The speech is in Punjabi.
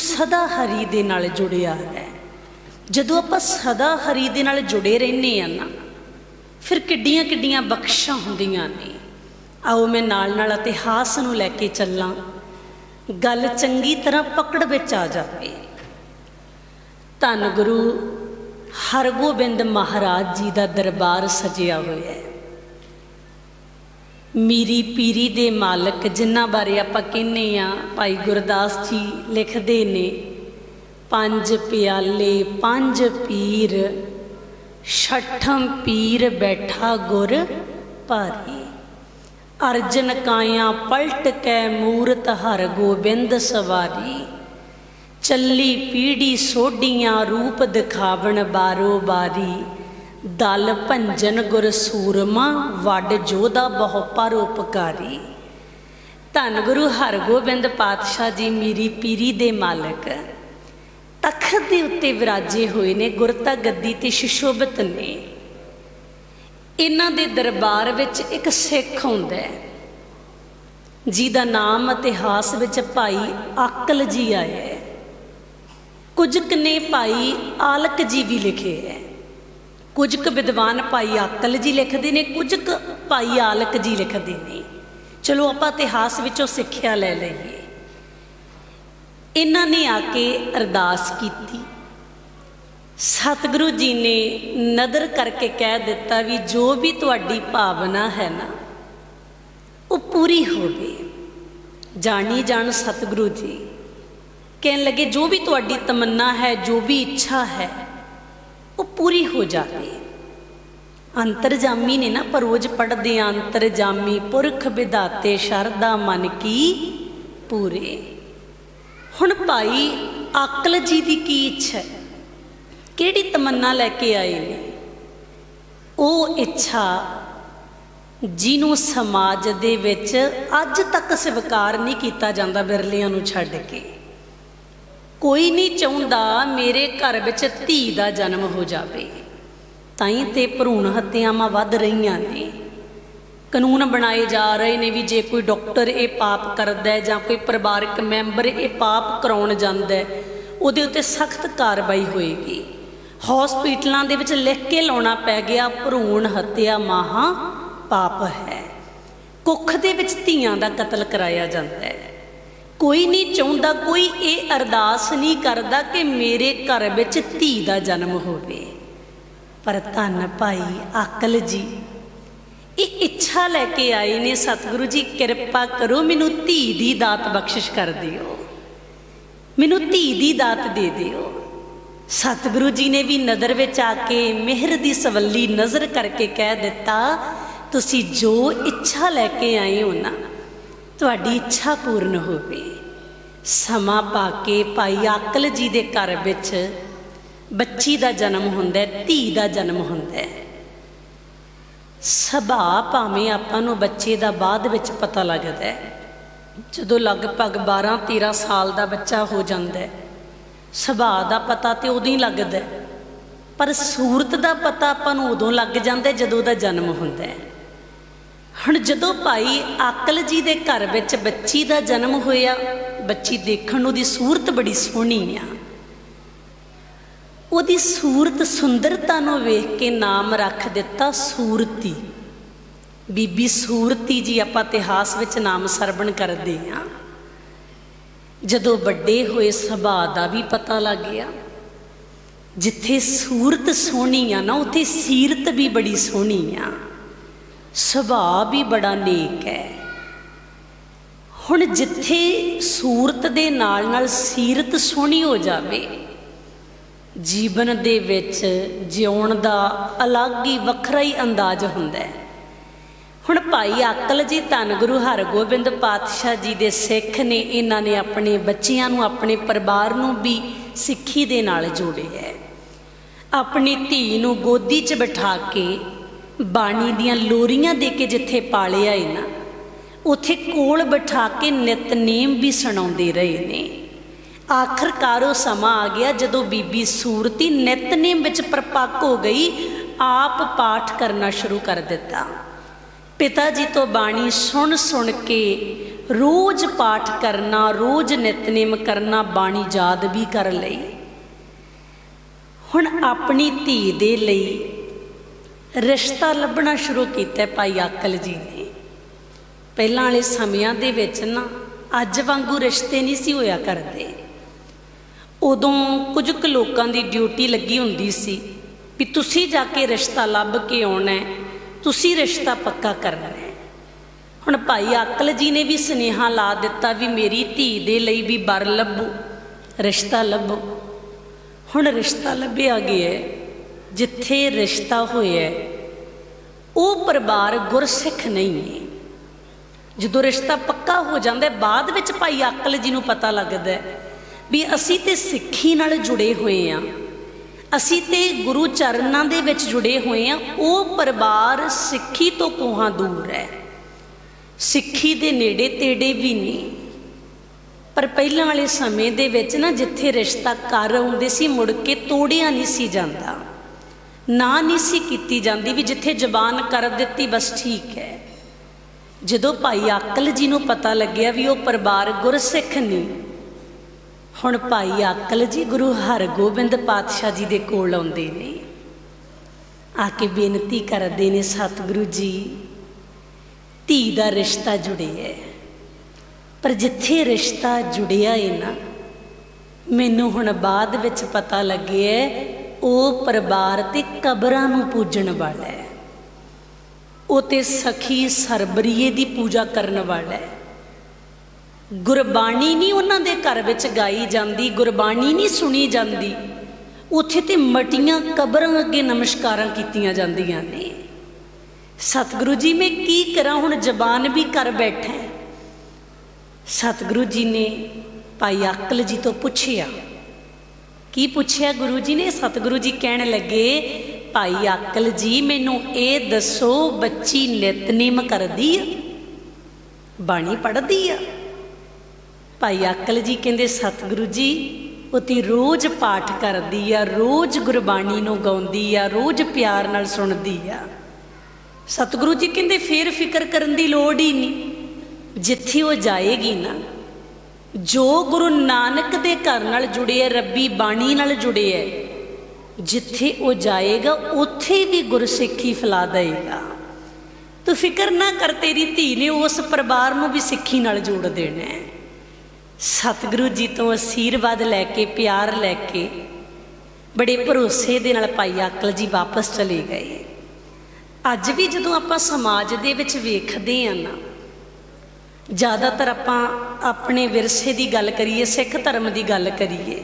ਸਦਾ ਹਰੀ ਦੇ ਨਾਲ ਜੁੜਿਆ ਹੈ। ਜਦੋਂ ਆਪਾਂ ਸਦਾ ਹਰੀ ਦੇ ਨਾਲ ਜੁੜੇ ਰਹਿੰਦੇ ਆ ਨਾ, ਫਿਰ ਕਿੱਡੀਆਂ ਕਿੱਡੀਆਂ ਬਖਸ਼ਾਂ ਹੁੰਦੀਆਂ ਨੇ। ਆਓ ਮੈਂ ਨਾਲ ਨਾਲ ਇਤਿਹਾਸ ਨੂੰ ਲੈ ਕੇ ਚੱਲਾਂ। ਗੱਲ ਚੰਗੀ ਤਰ੍ਹਾਂ ਪਕੜ ਵਿੱਚ ਆ ਜਾਵੇ। ਧੰਨ ਗੁਰੂ ਹਰਗੋਬਿੰਦ ਮਹਾਰਾਜ ਜੀ ਦਾ ਦਰਬਾਰ ਸਜਿਆ ਹੋਇਆ ਹੈ। ਮੀਰੀ ਪੀਰੀ ਦੇ ਮਾਲਕ ਜਿਨ੍ਹਾਂ ਬਾਰੇ ਆਪਾਂ ਕਹਿੰਨੇ ਆ, ਭਾਈ ਗੁਰਦਾਸ ਜੀ ਲਿਖਦੇ ਨੇ, ਪੰਜ ਪਿਆਲੇ, ਪੰਜ ਪੀਰ, ਛਠਮ ਪੀਰ ਬੈਠਾ ਗੁਰ ਭਾਰੀ। ਅਰਜਨ ਕਾਇਆ ਪਲਟ ਕੈ ਮੂਰਤ ਹਰ ਗੋਬਿੰਦ ਸਵਾਰੀ। ਚੱਲੀ ਪੀੜੀ ਸੋਡੀਆਂ ਰੂਪ ਦਿਖਾਵਣ ਬਾਰੋ ਬਾਰੀ। ਦਲ ਭੰਜਨ ਗੁਰ ਸੂਰਮਾ, ਵੱਡ ਜੋਧਾ ਬਹੁ ਪਰਉਪਕਾਰੀ ਧੰਨ ਗੁਰੂ ਹਰਗੋਬਿੰਦ ਪਾਤਸ਼ਾਹ ਜੀ ਮੀਰੀ ਪੀਰੀ ਦੇ ਮਾਲਕ। ਤਖਤ ਦੇ ਉੱਤੇ ਵਿਰਾਜੇ ਹੋਏ ਨੇ ਗੁਰਤਾ ਗੱਦੀ ਤੇ ਸ਼ਿਸ਼ੋਭਤ ਨੇ। ਇਹਨਾਂ ਦੇ ਦਰਬਾਰ ਵਿੱਚ ਇੱਕ ਸਿੱਖ ਹੁੰਦਾ ਹੈ, ਜਿਹਦਾ ਨਾਮ ਇਤਿਹਾਸ ਵਿੱਚ ਭਾਈ ਅਕਲ ਜੀ ਆਇਆ ਹੈ। ਕੁਝ ਕੁ ਨੇ ਭਾਈ ਆਲਕ ਜੀ ਵੀ ਲਿਖੇ ਹੈ। ਕੁਝ ਕੁ ਵਿਦਵਾਨ ਭਾਈ ਆਕਲ ਜੀ ਲਿਖਦੇ ਨੇ, ਕੁਝ ਕੁ ਭਾਈ ਆਲਕ ਜੀ ਲਿਖਦੇ ਨੇ। ਚਲੋ ਆਪਾਂ ਇਤਿਹਾਸ ਵਿੱਚੋਂ ਸਿੱਖਿਆ ਲੈ ਲਈਏ। ਇਹਨਾਂ ਨੇ ਆ ਕੇ ਅਰਦਾਸ ਕੀਤੀ। ਸਤਿਗੁਰੂ ਜੀ ਨੇ ਨਦਰ ਕਰਕੇ ਕਹਿ ਦਿੱਤਾ ਵੀ ਜੋ ਵੀ ਤੁਹਾਡੀ ਭਾਵਨਾ ਹੈ ਨਾ, ਉਹ ਪੂਰੀ ਹੋਵੇ ਜਾਣੀ ਜਾਣ ਸਤਿਗੁਰੂ ਜੀ। ਕਹਿਣ ਲੱਗੇ, ਜੋ ਵੀ ਤੁਹਾਡੀ ਤਮੰਨਾ ਹੈ, ਜੋ ਵੀ ਇੱਛਾ ਹੈ ਉਹ ਪੂਰੀ ਹੋ ਜਾਵੇ। ਅੰਤਰਜਾਮੀ ਨੇ ਨਾ ਪਰ ਰੋਜ਼ ਪੜਦੇ ਆ ਅੰਤਰਜਾਮੀ ਪੁਰਖ ਵਿਧਾਤੇ ਸ਼ਰਦਾ ਮਨ ਕੀ ਪੂਰੇ। ਹੁਣ ਭਾਈ ਅਕਲ ਜੀ ਦੀ ਕੀ ਇੱਛਾ ਕਿਹੜੀ ਤਮੰਨਾ ਲੈ ਕੇ ਆਏ ਨੇ? ਉਹ ਇੱਛਾ ਜਿਹਨੂੰ ਸਮਾਜ ਦੇ ਵਿੱਚ ਅੱਜ ਤੱਕ ਸਵੀਕਾਰ ਨਹੀਂ ਕੀਤਾ ਜਾਂਦਾ ਬਿਰਲਿਆਂ ਨੂੰ ਛੱਡ ਕੇ। ਕੋਈ ਨਹੀਂ ਚਾਹੁੰਦਾ ਮੇਰੇ ਘਰ ਵਿੱਚ ਧੀ ਦਾ ਜਨਮ ਹੋ ਜਾਵੇ। ਤਾਂ ਹੀ ਤੇ ਭਰੂਣ ਹੱਤਿਆਵਾਂ ਵੱਧ ਰਹੀਆਂ ਨੇ। ਕਾਨੂੰਨ ਬਣਾਏ ਜਾ ਰਹੇ ਨੇ ਵੀ ਜੇ ਕੋਈ ਡਾਕਟਰ ਇਹ ਪਾਪ ਕਰਦਾ ਹੈ ਜਾਂ ਕੋਈ ਪਰਿਵਾਰਕ ਮੈਂਬਰ ਇਹ ਪਾਪ ਕਰਾਉਣ ਜਾਂਦਾ ਹੈ ਉਹਦੇ ਉੱਤੇ ਸਖਤ ਕਾਰਵਾਈ ਹੋਏਗੀ। ਹਸਪੀਟਲਾਂ ਦੇ ਵਿੱਚ ਲਿਖ ਕੇ ਲਾਉਣਾ ਪੈ ਗਿਆ ਭਰੂਣ ਹੱਤਿਆ ਮਹਾ ਪਾਪ ਹੈ। ਕੁੱਖ ਦੇ ਵਿੱਚ ਧੀਆਂ ਦਾ ਕਤਲ ਕਰਾਇਆ ਜਾਂਦਾ ਹੈ। ਕੋਈ ਨਹੀਂ ਚਾਹੁੰਦਾ, ਕੋਈ ਇਹ ਅਰਦਾਸ ਨਹੀਂ ਕਰਦਾ ਕਿ ਮੇਰੇ ਘਰ ਵਿੱਚ ਧੀ ਦਾ ਜਨਮ ਹੋਵੇ। ਪਰ ਧੰਨ ਭਾਈ ਅਕਲ ਜੀ, ਇਹ ਇੱਛਾ ਲੈ ਕੇ ਆਏ ਨੇ ਸਤਿਗੁਰੂ ਜੀ, ਕਿਰਪਾ ਕਰੋ ਮੈਨੂੰ ਧੀ ਦੀ ਦਾਤ ਬਖਸ਼ਿਸ਼ ਕਰ ਦਿਓ। ਮੈਨੂੰ ਧੀ ਦੀ ਦਾਤ ਦੇ ਦਿਓ। ਸਤਿਗੁਰੂ ਜੀ ਨੇ ਵੀ ਨਦਰ ਵਿੱਚ ਆ ਕੇ ਮਿਹਰ ਦੀ ਸਵੱਲੀ ਨਜ਼ਰ ਕਰਕੇ ਕਹਿ ਦਿੱਤਾ, ਤੁਸੀਂ ਜੋ ਇੱਛਾ ਲੈ ਕੇ ਆਏ ਹੋ ਨਾ ਤੁਹਾਡੀ ਇੱਛਾ ਪੂਰਨ ਹੋਵੇ। ਸਮਾਂ ਪਾ ਕੇ ਭਾਈ ਅਕਲ ਜੀ ਦੇ ਘਰ ਵਿੱਚ ਬੱਚੀ ਦਾ ਜਨਮ ਹੁੰਦਾ ਹੈ, ਧੀ ਦਾ ਜਨਮ ਹੁੰਦਾ ਹੈ। ਸੁਭਾਅ ਭਾਵੇਂ ਆਪਾਂ ਨੂੰ ਬੱਚੇ ਦਾ ਬਾਅਦ ਵਿੱਚ ਪਤਾ ਲੱਗਦਾ ਹੈ, ਜਦੋਂ ਲਗਭਗ 12 13 ਸਾਲ ਦਾ ਬੱਚਾ ਹੋ ਜਾਂਦਾ ਹੈ ਸੁਭਾਅ ਦਾ ਪਤਾ ਤੇ ਉਦੋਂ ਹੀ ਲੱਗਦਾ ਪਰ ਸੂਰਤ ਦਾ ਪਤਾ ਆਪਾਂ ਨੂੰ ਉਦੋਂ ਲੱਗ ਜਾਂਦਾ ਜਦੋਂ ਦਾ ਜਨਮ ਹੁੰਦਾ ਹੈ। ਹੁਣ ਜਦੋਂ ਭਾਈ ਅਕਲ ਜੀ ਦੇ ਘਰ ਵਿੱਚ ਬੱਚੀ ਦਾ ਜਨਮ ਹੋਇਆ, ਬੱਚੀ ਦੇਖਣ ਨੂੰ ਉਹਦੀ ਸੂਰਤ ਬੜੀ ਸੋਹਣੀ ਆ। ਉਹਦੀ ਸੂਰਤ ਸੁੰਦਰਤਾ ਨੂੰ ਵੇਖ ਕੇ ਨਾਮ ਰੱਖ ਦਿੱਤਾ ਸੂਰਤੀ। ਬੀਬੀ ਸੂਰਤੀ ਜੀ ਆਪਾਂ ਇਤਿਹਾਸ ਵਿੱਚ ਨਾਮ ਸਰਵਣ ਕਰਦੇ ਆ। ਜਦੋਂ ਵੱਡੇ ਹੋਏ ਸੁਭਾਅ ਦਾ ਵੀ ਪਤਾ ਲੱਗ ਗਿਆ। ਜਿੱਥੇ ਸੂਰਤ ਸੋਹਣੀ ਆ ਨਾ, ਉੱਥੇ ਸੀਰਤ ਵੀ ਬੜੀ ਸੋਹਣੀ ਆ। ਸੁਭਾਅ ਵੀ ਬੜਾ ਨੇਕ ਹੈ। ਹੁਣ ਜਿੱਥੇ ਸੂਰਤ ਦੇ ਨਾਲ ਨਾਲ ਸੀਰਤ ਸੋਹਣੀ ਹੋ ਜਾਵੇ, ਜੀਵਨ ਦੇ ਵਿੱਚ ਜਿਉਣ ਦਾ ਅਲੱਗ ਹੀ ਵੱਖਰਾ ਹੀ ਅੰਦਾਜ਼ ਹੁੰਦਾ ਹੈ। ਹੁਣ ਭਾਈ ਅਕਲ ਜੀ, ਧੰਨ ਗੁਰੂ ਹਰਗੋਬਿੰਦ ਪਾਤਸ਼ਾਹ ਜੀ ਦੇ ਸਿੱਖ ਨੇ ਇਹਨਾਂ ਨੇ ਆਪਣੇ ਬੱਚਿਆਂ ਨੂੰ, ਆਪਣੇ ਪਰਿਵਾਰ ਨੂੰ ਵੀ ਸਿੱਖੀ ਦੇ ਨਾਲ ਜੋੜਿਆ ਹੈ। ਆਪਣੀ ਧੀ ਨੂੰ ਗੋਦੀ 'ਚ ਬਿਠਾ ਕੇ ਬਾਣੀ ਦੀਆਂ ਲੋਰੀਆਂ ਦੇ ਕੇ ਜਿੱਥੇ ਪਾਲਿਆ ਏ ਨਾ, ਉਥੇ ਕੋਲ ਬਿਠਾ ਕੇ ਨਿਤਨੇਮ ਵੀ ਸੁਣਾਉਂਦੇ ਰਹੇ ਨੇ। ਆਖਰਕਾਰ ਉਹ ਸਮਾਂ ਆ ਗਿਆ ਜਦੋਂ ਬੀਬੀ ਸੂਰਤੀ ਨਿਤਨੇਮ ਵਿੱਚ ਪਰਪੱਕ ਹੋ ਗਈ, ਆਪ ਪਾਠ ਕਰਨਾ ਸ਼ੁਰੂ ਕਰ ਦਿੱਤਾ। ਪਿਤਾ ਜੀ ਤੋਂ ਬਾਣੀ ਸੁਣ ਸੁਣ ਕੇ ਰੋਜ਼ ਪਾਠ ਕਰਨਾ, ਰੋਜ਼ ਨਿਤਨੇਮ ਕਰਨਾ ਬਾਣੀ ਯਾਦ ਵੀ ਕਰ ਲਈ। ਹੁਣ ਆਪਣੀ ਧੀ ਦੇ ਲਈ ਰਿਸ਼ਤਾ ਲੱਭਣਾ ਸ਼ੁਰੂ ਕੀਤਾ ਭਾਈ ਅਕਲ ਜੀ ਨੇ। ਪਹਿਲਾਂ ਵਾਲੇ ਸਮਿਆਂ ਦੇ ਵਿੱਚ ਨਾ ਅੱਜ ਵਾਂਗੂ ਰਿਸ਼ਤੇ ਨਹੀਂ ਸੀ ਹੋਇਆ ਕਰਦੇ। ਉਦੋਂ ਕੁਝ ਕੁ ਲੋਕਾਂ ਦੀ ਡਿਊਟੀ ਲੱਗੀ ਹੁੰਦੀ ਸੀ ਵੀ ਤੁਸੀਂ ਜਾ ਕੇ ਰਿਸ਼ਤਾ ਲੱਭ ਕੇ ਆਉਣਾ ਹੈ, ਤੁਸੀਂ ਰਿਸ਼ਤਾ ਪੱਕਾ ਕਰਨਾ ਹੈ। ਹੁਣ ਭਾਈ ਅਕਲ ਜੀ ਨੇ ਵੀ ਸੁਨੇਹਾ ਲਾ ਦਿੱਤਾ ਵੀ ਮੇਰੀ ਧੀ ਦੇ ਲਈ ਵੀ ਬਰ ਲੱਭੋ, ਰਿਸ਼ਤਾ ਲੱਭੋ। ਹੁਣ ਰਿਸ਼ਤਾ ਲੱਭਿਆ ਗਿਆ ਜਿੱਥੇ ਰਿਸ਼ਤਾ ਹੋਇਆ ਉਹ ਪਰਿਵਾਰ ਗੁਰਸਿੱਖ ਨਹੀਂ ਹੈ। ਜਦੋਂ ਰਿਸ਼ਤਾ ਪੱਕਾ ਹੋ ਜਾਂਦਾ ਬਾਅਦ ਵਿੱਚ ਭਾਈ ਅਕਲ ਜੀ ਨੂੰ ਪਤਾ ਲੱਗਦਾ ਵੀ ਅਸੀਂ ਤੇ ਸਿੱਖੀ ਨਾਲ ਜੁੜੇ ਹੋਏ ਆ ਅਸੀਂ ਤੇ ਗੁਰੂ ਚਰਨਾਂ ਦੇ ਵਿੱਚ ਜੁੜੇ ਹੋਏ ਆ ਉਹ ਪਰਿਵਾਰ ਸਿੱਖੀ ਤੋਂ ਕੋਹਾਂ ਦੂਰ ਹੈ। ਸਿੱਖੀ ਦੇ ਨੇੜੇ ਤੇੜੇ ਵੀ ਨਹੀਂ। ਪਰ ਪਹਿਲਾਂ ਵਾਲੇ ਸਮੇਂ ਦੇ ਵਿੱਚ ਨਾ ਜਿੱਥੇ ਰਿਸ਼ਤਾ ਕਰ ਆਉਂਦੇ ਸੀ, ਮੁੜ ਕੇ ਤੋੜਿਆ ਨਹੀਂ ਸੀ ਜਾਂਦਾ। ਨਾ ਨਹੀਂ ਸੀ ਕੀਤੀ ਜਾਂਦੀ ਵੀ ਜਿੱਥੇ ਜ਼ਬਾਨ ਕਰ ਦਿੱਤੀ, ਬਸ ਠੀਕ ਹੈ। ਜਦੋਂ ਭਾਈ ਅਕਲ ਜੀ ਨੂੰ ਪਤਾ ਲੱਗਿਆ ਵੀ ਉਹ ਪਰਿਵਾਰ ਗੁਰਸਿੱਖ ਨਹੀਂ ਹੁਣ ਭਾਈ ਅਕਲ ਜੀ ਗੁਰੂ ਹਰਗੋਬਿੰਦ ਪਾਤਸ਼ਾਹ ਜੀ ਦੇ ਕੋਲ ਆਉਂਦੇ ਨੇ। ਆ ਕੇ ਬੇਨਤੀ ਕਰਦੇ ਨੇ, ਸਤਿਗੁਰੂ ਜੀ, ਧੀ ਦਾ ਰਿਸ਼ਤਾ ਜੁੜਿਆ ਹੈ। ਪਰ ਜਿੱਥੇ ਰਿਸ਼ਤਾ ਜੁੜਿਆ ਏ ਨਾ, ਮੈਨੂੰ ਹੁਣ ਬਾਅਦ ਵਿੱਚ ਪਤਾ ਲੱਗਿਆ ਉਹ ਪਰਿਵਾਰ ਤੇ ਕਬਰਾਂ ਨੂੰ ਪੂਜਣ ਵਾਲਾ ਹੈ। ਉਹ ਤੇ ਸਖੀ ਸਰਬਰੀਏ ਦੀ ਪੂਜਾ ਕਰਨ ਵਾਲਾ ਹੈ। ਗੁਰਬਾਣੀ ਨਹੀਂ ਉਹਨਾਂ ਦੇ ਘਰ ਵਿੱਚ ਗਾਈ ਜਾਂਦੀ, ਗੁਰਬਾਣੀ ਨਹੀਂ ਸੁਣੀ ਜਾਂਦੀ। ਉੱਥੇ ਤੇ ਮਟੀਆਂ ਕਬਰਾਂ ਅੱਗੇ ਨਮਸਕਾਰਾਂ ਕੀਤੀਆਂ ਜਾਂਦੀਆਂ ਨੇ। ਸਤਿਗੁਰੂ ਜੀ, ਮੈਂ ਕੀ ਕਰਾਂ? ਹੁਣ ਜ਼ਬਾਨ ਵੀ ਕਰ ਬੈਠਾ ਸਤਿਗੁਰੂ ਜੀ ਨੇ ਭਾਈ ਅਕਲ ਜੀ ਤੋਂ ਪੁੱਛਿਆ ਕੀ ਪੁੱਛਿਆ ਗੁਰੂ ਜੀ ਨੇ? ਸਤਿਗੁਰੂ ਜੀ ਕਹਿਣ ਲੱਗੇ, ਭਾਈ ਅਕਲ ਜੀ, ਮੈਨੂੰ ਇਹ ਦੱਸੋ, ਬੱਚੀ ਨਿਤਨੇਮ ਕਰਦੀ ਆ? ਬਾਣੀ ਪੜ੍ਹਦੀ ਆ? ਭਾਈ ਅਕਲ ਜੀ ਕਹਿੰਦੇ, ਸਤਿਗੁਰੂ ਜੀ, ਉਹ ਤੇ ਰੋਜ਼ ਪਾਠ ਕਰਦੀ ਆ, ਰੋਜ਼ ਗੁਰਬਾਣੀ ਨੂੰ ਗਾਉਂਦੀ ਆ, ਰੋਜ਼ ਪਿਆਰ ਨਾਲ ਸੁਣਦੀ ਆ। ਸਤਿਗੁਰੂ ਜੀ ਕਹਿੰਦੇ, ਫੇਰ ਫਿਕਰ ਕਰਨ ਦੀ ਲੋੜ ਹੀ ਨਹੀਂ। ਜਿੱਥੇ ਉਹ ਜਾਏਗੀ ਨਾ ਜੋ ਗੁਰੂ ਨਾਨਕ ਦੇ ਘਰ ਨਾਲ ਜੁੜੇ ਹੈ ਰੱਬੀ ਬਾਣੀ ਨਾਲ ਜੁੜੇ ਹੈ ਜਿੱਥੇ ਉਹ ਜਾਏਗਾ, ਉੱਥੇ ਵੀ ਗੁਰਸਿੱਖੀ ਫੈਲਾ ਦੇਗਾ ਤੂੰ ਫਿਕਰ ਨਾ ਕਰ, ਤੇਰੀ ਧੀ ਨੇ ਉਸ ਪਰਿਵਾਰ ਨੂੰ ਵੀ ਸਿੱਖੀ ਨਾਲ ਜੋੜ ਦੇਣਾ ਹੈ ਸਤਿਗੁਰੂ ਜੀ ਤੋਂ ਅਸੀਰਵਾਦ ਲੈ ਕੇ, ਪਿਆਰ ਲੈ ਕੇ, ਬੜੇ ਭਰੋਸੇ ਦੇ ਨਾਲ ਭਾਈ ਅਕਲ ਜੀ ਵਾਪਸ ਚਲੇ ਗਏ। ਅੱਜ ਵੀ ਜਦੋਂ ਆਪਾਂ ਸਮਾਜ ਦੇ ਵਿੱਚ ਵੇਖਦੇ ਆ ਨਾ ਜ਼ਿਆਦਾਤਰ ਆਪਾਂ ਆਪਣੇ ਵਿਰਸੇ ਦੀ ਗੱਲ ਕਰੀਏ ਸਿੱਖ ਧਰਮ ਦੀ ਗੱਲ ਕਰੀਏ